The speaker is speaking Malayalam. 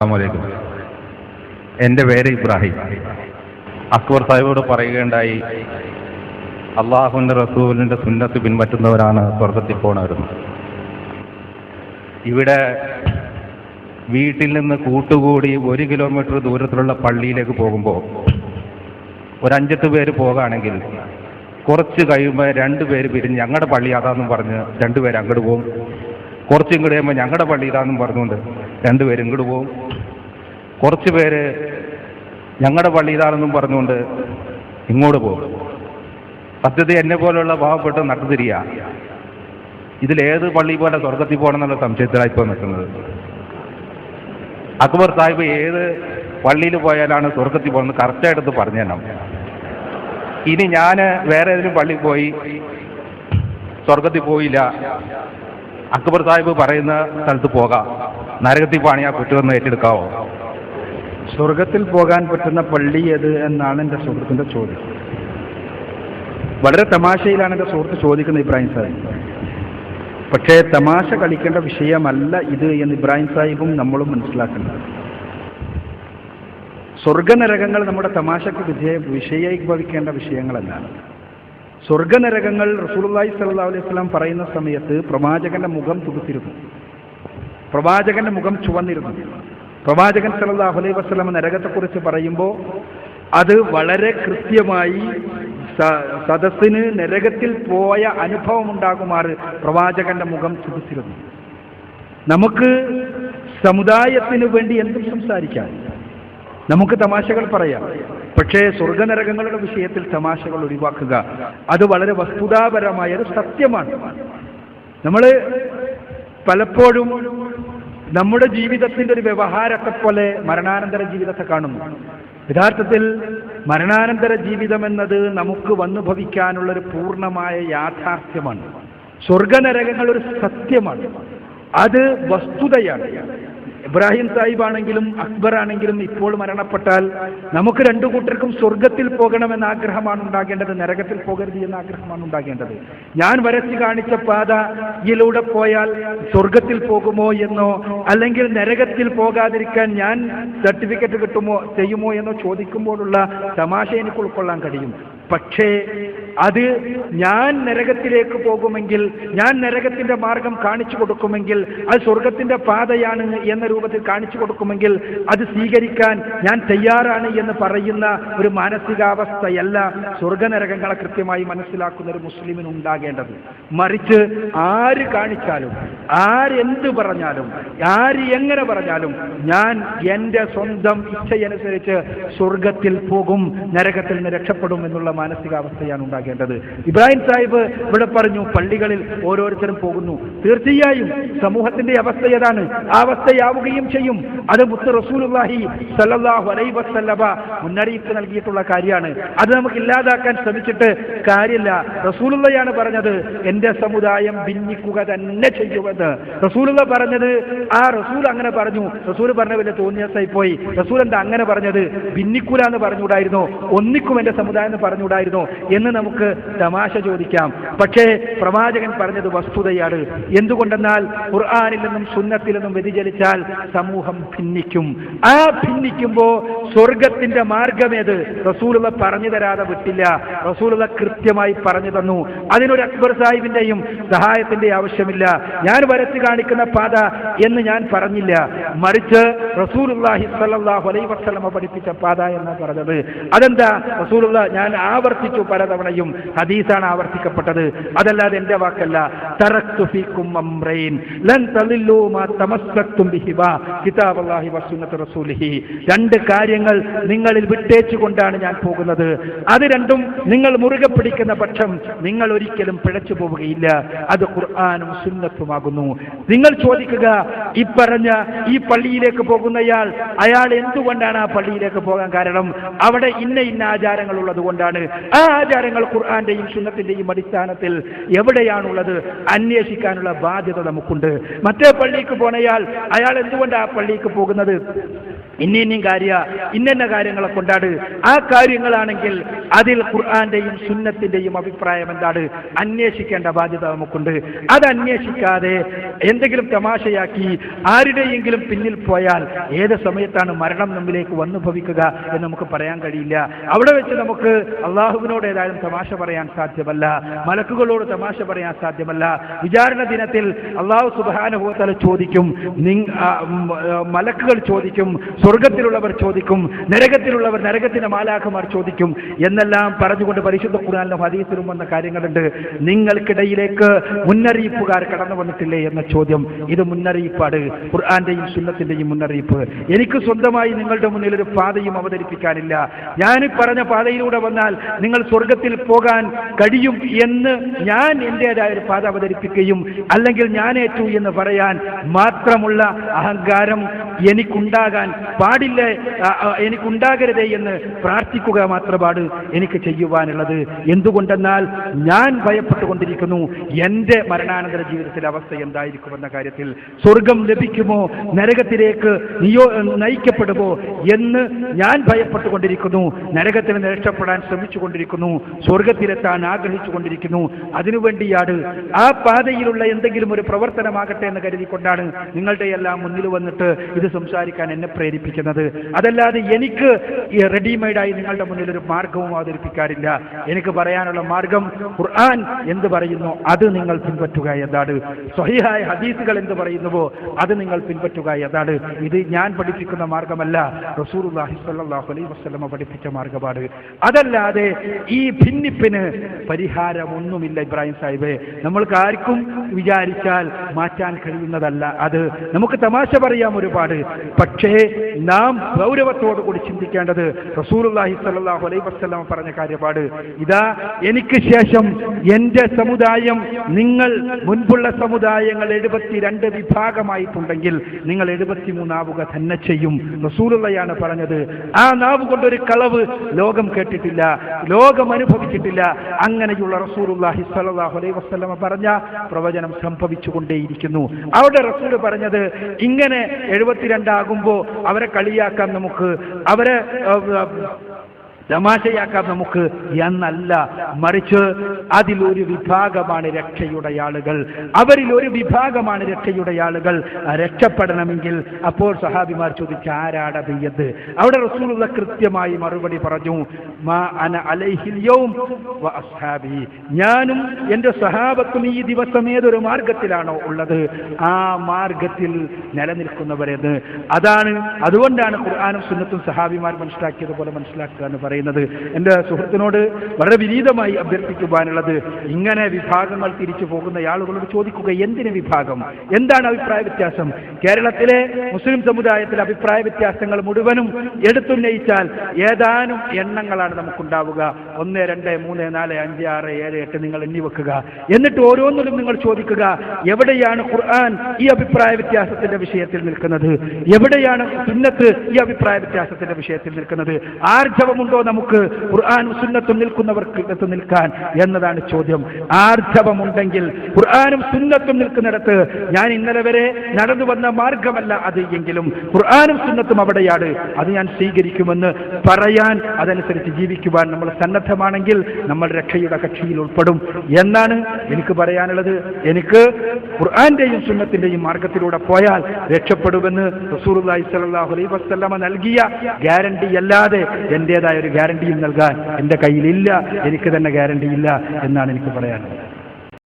അസ്സാമലൈക്കും എന്റെ പേര് ഇബ്രാഹിം. അക്ബർ സാഹിബോട് പറയുകയുണ്ടായി അള്ളാഹുവിന്റെ റസൂലിന്റെ സുന്നത്ത് പിൻപറ്റുന്നവരാണ് സ്വർഗത്തിൽ പോണവരുന്നത് ഇവിടെ വീട്ടിൽ നിന്ന് കൂട്ടുകൂടി ഒരു കിലോമീറ്റർ ദൂരത്തിലുള്ള പള്ളിയിലേക്ക് പോകുമ്പോൾ ഒരഞ്ചെട്ട് പേര് പോകുകയാണെങ്കിൽ കുറച്ച് കഴിയുമ്പോൾ രണ്ട് പേര് പിരിഞ്ഞ് ഞങ്ങളുടെ പള്ളി അതാന്നും പറഞ്ഞ് രണ്ട് പേര് അങ്ങോട്ട് പോകും. കുറച്ചും ഇങ്ങോട്ട് കഴിയുമ്പോൾ ഞങ്ങളുടെ പള്ളി ഇതാന്നും പറഞ്ഞുകൊണ്ട് രണ്ട് പേര് ഇങ്ങോട്ട് പോകും. കുറച്ച് പേര് ഞങ്ങളുടെ പള്ളി ഇതാണെന്നും പറഞ്ഞുകൊണ്ട് ഇങ്ങോട്ട് പോകും. സത്യത്തിൽ എന്നെ പോലുള്ള പാവപ്പെട്ട് നട്ടുതിരിയ. ഇതിലേത് പള്ളി പോലെ സ്വർഗത്തിൽ പോകണം എന്നുള്ള സംശയത്തിലാണ് ഇപ്പോൾ നിൽക്കുന്നത്. അക്ബർ സാഹിബ് ഏത് പള്ളിയിൽ പോയാലാണ് സ്വർഗത്തിൽ പോകുന്നത് കറക്റ്റായിട്ട് പറഞ്ഞു തരണം ഇനി ഞാൻ വേറെ ഏതെങ്കിലും പള്ളിയിൽ പോയി സ്വർഗത്തിൽ പോയില്ല. അക്ബർ സാഹിബ് പറയുന്ന സ്ഥലത്ത് പോകാം. നരകത്തിൽ പണിയാ കുറ്റുമെന്ന് ഏറ്റെടുക്കാവോ? സ്വർഗത്തിൽ പോകാൻ പറ്റുന്ന പള്ളി ഏത് എന്നാണ് എന്റെ സുഹൃത്തിന്റെ ചോദ്യം. വളരെ തമാശയിലാണ് എന്റെ സുഹൃത്ത് ചോദിക്കുന്നത് ഇബ്രാഹിം സാഹിബ്. പക്ഷേ തമാശ കളിക്കേണ്ട വിഷയമല്ല ഇത് എന്ന് ഇബ്രാഹിം സാഹിബും നമ്മളും മനസ്സിലാക്കുന്നത്. സ്വർഗനരകങ്ങൾ നമ്മുടെ തമാശയ്ക്ക് വിധേയ വിഷയീഭവിക്കേണ്ട വിഷയങ്ങളല്ല. സ്വർഗനരകങ്ങൾ റസൂലുള്ളാഹി സ്വല്ലല്ലാഹു അലൈഹി വസല്ലം പറയുന്ന സമയത്ത് പ്രവാചകന്റെ മുഖം തുടുത്തിരുന്നു. പ്രവാചകന്റെ മുഖം ചുവന്നിരുന്നു. പ്രവാചകൻ സല്ലല്ലാഹു അലൈഹി വസല്ലം നരകത്തെക്കുറിച്ച് പറയുമ്പോൾ അത് വളരെ കൃത്യമായി സദസ്സിന് നരകത്തിൽ പോയ അനുഭവം ഉണ്ടാകുമാറ് പ്രവാചകന്റെ മുഖം ചുവച്ചിരുന്നു നമുക്ക് സമുദായത്തിന് വേണ്ടി എന്തും സംസാരിക്കാം. നമുക്ക് തമാശകൾ പറയാം. പക്ഷേ സ്വർഗനരകങ്ങളുടെ വിഷയത്തിൽ തമാശകൾ ഒഴിവാക്കുക അത് വളരെ വസ്തുതാപരമായ ഒരു സത്യമാണ്. നമ്മൾ പലപ്പോഴും നമ്മുടെ ജീവിതത്തിന്റെ ഒരു വ്യവഹാരത്തെ പോലെ മരണാനന്തര ജീവിതത്തെ കാണുന്നു. യഥാർത്ഥത്തിൽ മരണാനന്തര ജീവിതം എന്നത് നമുക്ക് വന്നു ഭവിക്കാനുള്ളൊരു പൂർണമായ യാഥാർത്ഥ്യമാണ്. സ്വർഗനരകങ്ങൾ ഒരു സത്യമാണ്. അത് വസ്തുതയാണ്. ഇബ്രാഹിം സാഹിബ് ആണെങ്കിലും അക്ബർ ആണെങ്കിലും ഇപ്പോൾ മരണപ്പെട്ടാൽ നമുക്ക് രണ്ടു കൂട്ടർക്കും സ്വർഗത്തിൽ പോകണമെന്ന ആഗ്രഹമാണ് ഉണ്ടാകേണ്ടത് നരകത്തിൽ പോകരുത് എന്ന ആഗ്രഹമാണ് ഉണ്ടാകേണ്ടത്. ഞാൻ വരച്ച് കാണിച്ച പാതയിലൂടെ പോയാൽ സ്വർഗത്തിൽ പോകുമോ എന്നോ അല്ലെങ്കിൽ നരകത്തിൽ പോകാതിരിക്കാൻ ഞാൻ സർട്ടിഫിക്കറ്റ് കിട്ടുമോ ചെയ്യുമോ എന്നോ ചോദിക്കുമ്പോഴുള്ള തമാശ എനിക്ക് ഉൾക്കൊള്ളാൻ കഴിയും. പക്ഷേ അത് ഞാൻ നരകത്തിലേക്ക് പോകുമെങ്കിൽ ഞാൻ നരകത്തിന്റെ മാർഗം കാണിച്ചു കൊടുക്കുമെങ്കിൽ അത് സ്വർഗത്തിന്റെ പാതയാണ് എന്ന രൂപത്തിൽ കാണിച്ചു കൊടുക്കുമെങ്കിൽ അത് സ്വീകരിക്കാൻ ഞാൻ തയ്യാറാണ് എന്ന് പറയുന്ന ഒരു മാനസികാവസ്ഥയല്ല സ്വർഗനരകങ്ങളെ കൃത്യമായി മനസ്സിലാക്കുന്ന ഒരു മുസ്ലിമിന് ഉണ്ടാകേണ്ടത്. മറിച്ച് ആര് കാണിച്ചാലും ആരെന്ത് പറഞ്ഞാലും ആര് എങ്ങനെ പറഞ്ഞാലും ഞാൻ എന്റെ സ്വന്തം ഇച്ഛയനുസരിച്ച് സ്വർഗത്തിൽ പോകും നരകത്തിൽ നിന്ന് രക്ഷപ്പെടും എന്നുള്ള മാനസികാവസ്ഥയാണ് ഉണ്ടാകേണ്ടത്. ഇബ്രാഹിം സാഹിബ് ഇവിടെ പറഞ്ഞു പള്ളികളിൽ ഓരോരുത്തരും പോകുന്നു. തീർച്ചയായും സമൂഹത്തിന്റെ അവസ്ഥ ഏതാണ്? ആ അവസ്ഥയാവുകയും ചെയ്യും. അത് മുത്ത് റസൂലുള്ളാഹി സല്ലാഹു അലൈഹി വസല്ലമ മുന്നറിയിപ്പ് നൽകിയിട്ടുള്ള കാര്യമാണ്. അത് നമുക്ക് ഇല്ലാതാക്കാൻ ശ്രമിച്ചിട്ട് കാര്യമില്ല. റസൂലുള്ളയാണ് പറഞ്ഞത് എന്റെ സമുദായം ഭിന്നിക്കുക തന്നെ ചെയ്യുമെന്ന്. റസൂലുള്ള പറഞ്ഞത് ആ റസൂൽ അങ്ങനെ പറഞ്ഞു. റസൂൽ പറഞ്ഞ വലിയ തോന്നിയസായി പോയി. റസൂൽ എന്താ അങ്ങനെ പറഞ്ഞത്? ഭിന്നിക്കൂല എന്ന് പറഞ്ഞുകൂടായിരുന്നു. ഒന്നിക്കും എന്റെ സമുദായം എന്ന് പറഞ്ഞുകൂടായിരുന്നോ എന്ന് നമുക്ക് തമാശ ചോദിക്കാം. പക്ഷേ പ്രവാചകൻ പറഞ്ഞത് വസ്തുതയാണ്. എന്തുകൊണ്ടെന്നാൽ ഖുർആാനിൽ നിന്നും സുന്നത്തിൽ നിന്നും വ്യതിചലിച്ചാൽ സമൂഹം ഭിന്നിക്കും. ആ ഭിന്നിക്കുമ്പോ സ്വർഗത്തിന്റെ മാർഗമേത്? റസൂലുള്ള പറഞ്ഞു തരാതെ വിട്ടില്ല. റസൂലുള്ള കൃത്യമായി പറഞ്ഞു തന്നു. അതിനൊരു അക്ബർ സാഹിബിന്റെയും സഹായത്തിന്റെ ആവശ്യമില്ല. ഞാൻ വരച്ചു കാണിക്കുന്ന പാത എന്ന് ഞാൻ പറഞ്ഞില്ല. മറിച്ച് റസൂലുള്ളാഹി സ്വല്ലല്ലാഹു അലൈഹി വസല്ലമ പഠിപ്പിച്ച പാത എന്ന് പറഞ്ഞത്. അതെന്താ? റസൂലുള്ള ഞാൻ ആവർത്തിച്ചു പലതവണയും ഹദീസാണ് ആവർത്തിക്കപ്പെട്ടത്. അതല്ലാതെ എന്റെ വാക്കല്ല രണ്ട് കാര്യങ്ങൾ നിങ്ങളിൽ വിട്ടേച്ചു കൊണ്ടാണ് ഞാൻ പോകുന്നത്. അത് രണ്ടും നിങ്ങൾ മുറുകെ പിടിക്കുന്ന പക്ഷം നിങ്ങൾ ഒരിക്കലും പിഴച്ചു പോവുകയില്ല. അത് ഖുർആാനും സുന്നത്തുമാകുന്നു. നിങ്ങൾ ചോദിക്കുക ഈ പറഞ്ഞ ഈ പള്ളിയിലേക്ക് പോകുന്നയാൾ അയാൾ എന്തുകൊണ്ടാണ് ആ പള്ളിയിലേക്ക് പോകാൻ കാരണം? അവിടെ ഇന്ന ഇന്ന ആചാരങ്ങൾ ഉള്ളത് കൊണ്ടാണ്. ആ ആചാരങ്ങൾ ഖുർആാന്റെയും സുന്നത്തിന്റെയും അടിസ്ഥാനത്തിൽ എവിടെയാണുള്ളത്? അന്വേഷിക്കാനുള്ള ബാധ്യത നമുക്കുണ്ട്. മറ്റേ പള്ളിക്ക് പോണയാൾ അയാൾ എന്തുകൊണ്ട് ആ പള്ളിക്ക് പോകുന്നത്? ഇന്ന ഇന്നും കാര്യ ഇന്നെന്ന കാര്യങ്ങളെ കൊണ്ടാണ്. ആ കാര്യങ്ങളാണെങ്കിൽ അതിൽ ഖുർആാന്റെയും സുന്നത്തിന്റെയും അഭിപ്രായം എന്താണ്? അന്വേഷിക്കേണ്ട ബാധ്യത നമുക്കുണ്ട്. അത് അന്വേഷിക്കാതെ എന്തെങ്കിലും തമാശയാക്കി ആരുടെയെങ്കിലും പിന്നിൽ പോയാൽ ഏത് സമയത്താണ് മരണം നമ്മിലേക്ക് വന്നു ഭവിക്കുക എന്ന് നമുക്ക് പറയാൻ കഴിയില്ല. അവിടെ വെച്ച് നമുക്ക് അള്ളാഹുവിനോട് ഏതായാലും തമാശ പറയാൻ സാധ്യമല്ല. മലക്കുകളോട് തമാശ പറയാൻ സാധ്യമല്ല. വിചാരണ ദിനത്തിൽ അള്ളാഹു സുബാനുഭവത്തല ചോദിക്കും മലക്കുകൾ ചോദിക്കും സ്വർഗത്തിലുള്ളവർ ചോദിക്കും നരകത്തിലുള്ളവർ നരകത്തിന്റെ മാലാഖമാർ ചോദിക്കും എന്നെല്ലാം പറഞ്ഞുകൊണ്ട് പരിശുദ്ധ ഖുർആാനിലും ഹദീസിലും വന്ന കാര്യങ്ങളുണ്ട്. നിങ്ങൾക്കിടയിലേക്ക് മുന്നറിയിപ്പുകാർ കടന്നു വന്നിട്ടില്ലേ എന്ന ചോദ്യം. ഇത് മുന്നറിയിപ്പാണ് ഖുർആാന്റെയും സുന്നത്തിന്റെയും മുന്നറിയിപ്പ്. എനിക്ക് സ്വന്തമായി നിങ്ങളുടെ മുന്നിൽ ഒരു പാതയും അവതരിപ്പിക്കാനില്ല. ഞാൻ പറഞ്ഞ പാതയിലൂടെ വന്നാൽ നിങ്ങൾ സ്വർഗത്തിൽ പോകാൻ കഴിയും എന്ന് ഞാൻ എന്റെതായ ഒരു പാത അവതരിപ്പിക്കുകയും അല്ലെങ്കിൽ ഞാൻ ഏറ്റു എന്ന് പറയാൻ മാത്രമുള്ള അഹങ്കാരം എനിക്കുണ്ടാകാൻ പാടില്ല എനിക്കുണ്ടാകരുതേ എന്ന് പ്രാർത്ഥിക്കുക മാത്രമാണ് എനിക്ക് ചെയ്യുവാനുള്ളത്. എന്തുകൊണ്ടെന്നാൽ ഞാൻ ഭയപ്പെട്ടുകൊണ്ടിരിക്കുന്നു. എന്റെ മരണാനന്തര ജീവിതത്തിലെ അവസ്ഥ എന്തായിരിക്കുമെന്ന കാര്യത്തിൽ സ്വർഗം ലഭിക്കുമോ? നരകത്തിലേക്ക് നിയോ നയിക്കപ്പെടുമോ എന്ന് ഞാൻ ഭയപ്പെട്ടുകൊണ്ടിരിക്കുന്നു. നരകത്തിൽ നിന്ന് രക്ഷപ്പെടാൻ ശ്രമിച്ചുകൊണ്ടിരിക്കുന്നു. സ്വർഗത്തിലെത്താൻ ആഗ്രഹിച്ചു കൊണ്ടിരിക്കുന്നു അതിനുവേണ്ടിയാണ് ആ പാതയിലുള്ള എന്തെങ്കിലും ഒരു പ്രവർത്തനമാകട്ടെ എന്ന് കരുതിക്കൊണ്ടാണ് നിങ്ങളുടെ എല്ലാം മുന്നിൽ വന്നിട്ട് ഇത് സംസാരിക്കാൻ എന്നെ പ്രേരിപ്പിക്കുന്നത്. അതല്ലാതെ എനിക്ക് റെഡിമെയ്ഡായി നിങ്ങളുടെ മുന്നിൽ ഒരു മാർഗവും അവതരിപ്പിക്കാറില്ല. എനിക്ക് പറയാനുള്ള മാർഗം ഖുർആൻ എന്ത് പറയുന്നു? അത് നിങ്ങൾ പിൻപറ്റുക എന്താണ് സ്വഹിഹായ ഹദീസുകൾ എന്ത് പറയുന്നുവോ അത് നിങ്ങൾ പിൻപറ്റുക. എന്നാണ് ഇത് ഞാൻ പഠിപ്പിക്കുന്ന മാർഗമല്ല. റസൂലുള്ളാഹി സ്വല്ലല്ലാഹു അലൈഹി വസല്ലമ പഠിപ്പിച്ച മാർഗമാണ്. അതല്ലാതെ ഈ ഭിന്നിപ്പിന് പരിഹാരമൊന്നുമില്ല ഇബ്രാഹിം സാഹിബ്. നമ്മൾക്ക് ആർക്കും വിചാരിച്ചാൽ മാറ്റാൻ കഴിയുന്നതല്ല അത്. നമുക്ക് തമാശ പറയാം ഒരുപാട്. പക്ഷേ നാം ഗൗരവത്തോടു കൂടി ചിന്തിക്കേണ്ടത് റസൂലുള്ളാഹി സ്വല്ലല്ലാഹു അലൈഹി വസ്ലമ പറഞ്ഞ കാര്യപാട് ഇതാ എനിക്ക് ശേഷം എന്റെ സമുദായം നിങ്ങൾ മുൻപുള്ള സമുദായങ്ങൾ എഴുപത്തിരണ്ട് വിഭാഗമായിട്ടുണ്ടെങ്കിൽ നിങ്ങൾ എഴുപത്തിമൂന്നാവുക തന്നെ ചെയ്യും. റസൂലുള്ളയാണ് പറഞ്ഞത്. ആ നാവ് കൊണ്ടൊരു കളവ് ലോകം കേട്ടിട്ടില്ല ലോകം അനുഭവിച്ചിട്ടില്ല. അങ്ങനെയുള്ള റസൂലുള്ളാഹി സ്വല്ലല്ലാഹു അലൈഹി വസല്ലമ പറഞ്ഞ പ്രവചനം സംഭവിച്ചുകൊണ്ടേയിരിക്കുന്നു. അവിടെ റസൂൽ പറഞ്ഞത് ഇങ്ങനെ എഴുപത്തിരണ്ടാകുമ്പോൾ അവരെ കളിയാക്കാൻ നമുക്ക്. അവരെ തമാശയാക്കാം നമുക്ക് എന്നല്ല. മറിച്ച് അതിലൊരു വിഭാഗമാണ് രക്ഷയുടെ ആളുകൾ അവരിൽ ഒരു വിഭാഗമാണ് രക്ഷയുടെ ആളുകൾ രക്ഷപ്പെടണമെങ്കിൽ അപ്പോൾ സഹാബിമാർ ചോദിച്ച ആരാട ബിയ്യത് അവിടെ റസൂലുള്ള കൃത്യമായി മറുപടി പറഞ്ഞു മാ അന ഞാനും എന്റെ സഹാബത്തും ഈ ദിവസം ഏതൊരു മാർഗത്തിലാണോ ഉള്ളത്? ആ മാർഗത്തിൽ നിലനിൽക്കുന്നവരെന്ന് അതാണ് അതുകൊണ്ടാണ് ഖുർആാനും സുന്നത്തും സഹാബിമാർ മനസ്സിലാക്കിയതുപോലെ മനസ്സിലാക്കുക എന്ന് പറയുന്നത്. എന്റെ സുഹൃത്തിനോട് വളരെ വിനീതമായി അഭ്യർത്ഥിക്കുവാനുള്ളത് ഇങ്ങനെ വിഭാഗങ്ങൾ തിരിച്ചു പോകുന്ന ആളുകളോട് ചോദിക്കുക എന്തിന് വിഭാഗം? എന്താണ് അഭിപ്രായ വ്യത്യാസം? കേരളത്തിലെ മുസ്ലിം സമുദായത്തിലെ അഭിപ്രായ വ്യത്യാസങ്ങൾ മുഴുവനും എടുത്തുന്നയിച്ചാൽ ഏതാനും എണ്ണങ്ങളാണ് നമുക്കുണ്ടാവുക. ഒന്ന് രണ്ട് മൂന്ന് നാല് അഞ്ച് ആറ് ഏഴ് എട്ട് നിങ്ങൾ എണ്ണി വെക്കുക. എന്നിട്ട് ഓരോന്നിലും നിങ്ങൾ ചോദിക്കുക എവിടെയാണ് ഖുർആൻ ഈ അഭിപ്രായ വ്യത്യാസത്തിന്റെ വിഷയത്തിൽ നിൽക്കുന്നത്? എവിടെയാണ് സുന്നത്ത് ഈ അഭിപ്രായ വ്യത്യാസത്തിന്റെ വിഷയത്തിൽ നിൽക്കുന്നത്? ആർജവമുണ്ടോ നമുക്ക് ഖുർആാനും സുന്നത്തും നിൽക്കുന്നവർക്ക് ഇടത്ത് നിൽക്കാൻ എന്നതാണ് ചോദ്യം. ആർജവമുണ്ടെങ്കിൽ ഖുർആാനും സുന്നത്തും നിൽക്കുന്നിടത്ത് ഞാൻ ഇന്നലെ വരെ നടന്നു വന്ന മാർഗമല്ല അത് എങ്കിലും. ഖുർആാനും സുന്നത്തും അവിടെയാണ്. അത് ഞാൻ സ്വീകരിക്കുമെന്ന് പറയാൻ അതനുസരിച്ച് ജീവിക്കുവാൻ നമ്മൾ സന്നദ്ധമാണെങ്കിൽ നമ്മൾ രക്ഷയുടെ കക്ഷിയിൽ ഉൾപ്പെടും. എന്നാണ് എനിക്ക് പറയാനുള്ളത്. എനിക്ക് ഖുർആാന്റെയും സുന്നത്തിന്റെയും മാർഗത്തിലൂടെ പോയാൽ രക്ഷപ്പെടുമെന്ന് റസൂർ അലൈഹി വസല്ലമ നൽകിയ ഗ്യാരണ്ടി അല്ലാതെ എന്റെതായ ഒരു ഗ്യാരണ്ടിയും നൽകാൻ എന്റെ കയ്യിലില്ല എനിക്ക് തന്നെ ഗ്യാരണ്ടിയില്ല എന്നാണ് എനിക്ക് പറയാനുള്ളത്.